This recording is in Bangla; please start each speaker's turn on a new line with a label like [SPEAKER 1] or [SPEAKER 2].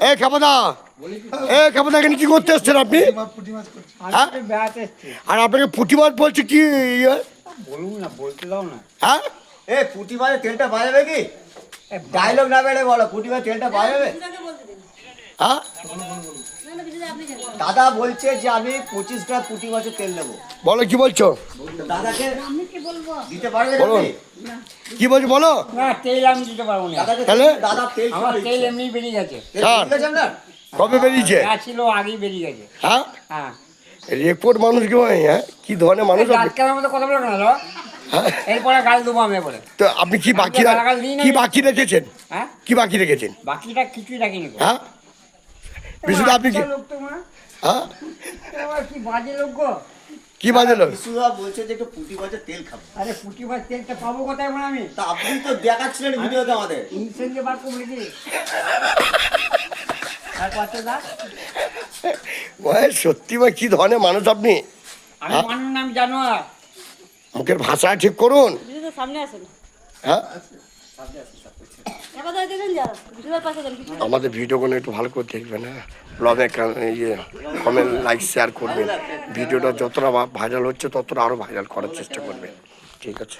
[SPEAKER 1] এ খাপাদা এ খাপাদা এখানে কি করতে এসছেন আপনি? হ্যাঁ? আর আপনাকে পুঁটিমাছ বলছে কি
[SPEAKER 2] বলুন না বলতে দাও না
[SPEAKER 1] হ্যাঁ?
[SPEAKER 3] এ পুটি তেলটা বাজাবে কি? ডায়লগ না বেড়ে বলো পুটি তেলটা বাজাবে?
[SPEAKER 1] হ্যাঁ?
[SPEAKER 3] দাদা বলছে যে আমি পঁচিশ গ্রাম পুটি মাছের তেল নেব।
[SPEAKER 1] বলো কি বলছো?
[SPEAKER 3] দিতে পারবে
[SPEAKER 1] বলুন। কি বলছো বলো?
[SPEAKER 2] না তেল আমি দিতে পারব না।
[SPEAKER 1] তাহলে?
[SPEAKER 3] দাদা তেল
[SPEAKER 2] আমার তেল এমনি বেরিয়ে গেছে।
[SPEAKER 1] কবে বেরিয়েছে?
[SPEAKER 2] ছিল আগেই বেরিয়ে গেছে।
[SPEAKER 1] হ্যাঁ?
[SPEAKER 2] হ্যাঁ।
[SPEAKER 1] রেকর্ড মানুষ কি হয় হ্যাঁ? কি ধরনের মানুষ আপনি?
[SPEAKER 2] আজকালের মতো কথা বলো না
[SPEAKER 1] হ্যাঁ?
[SPEAKER 2] এরপরে গাল দেবো আমি এবারে।
[SPEAKER 1] তো আপনি কি বাকি কি বাকি রেখেছেন?
[SPEAKER 2] হ্যাঁ?
[SPEAKER 1] কি বাকি রেখেছেন?
[SPEAKER 2] বাকিটা কিছুই রাখিনি
[SPEAKER 1] হ্যাঁ? বিশুদা আপনি কি
[SPEAKER 2] আজকাল লোক তো মা।
[SPEAKER 1] হ্যাঁ?
[SPEAKER 2] কি বাজে লোক গো?
[SPEAKER 1] কি বাজালো?
[SPEAKER 3] বিশুদা বলছে যে একটু পুটি মাছের তেল খাব।
[SPEAKER 2] আরে পুটি মাছ তেলটা পাবো কোথায় মানে আমি?
[SPEAKER 3] তা আপনি তো দেখাচ্ছিলেন ভিডিওতে আমাদের।
[SPEAKER 2] ইনসেন্টে বার করে আর কত দা
[SPEAKER 1] ওই সত্যি বা কি ধরনের মানুষ আপনি?
[SPEAKER 2] আমি? মানুষ নাম জানো
[SPEAKER 1] মুখের ভাষা ঠিক করুন।
[SPEAKER 4] সামনে আসেন।
[SPEAKER 1] হ্যাঁ?
[SPEAKER 4] এবার দেখেন
[SPEAKER 1] আমাদের ভিডিওগুলো একটু ভালো করে দেখবেন হ্যাঁ ব্লগে ইয়ে কমেন্ট লাইক শেয়ার করবেন ভিডিওটা যতটা ভাইরাল হচ্ছে, ততটা আরও ভাইরাল করার চেষ্টা করবেন ঠিক আছে?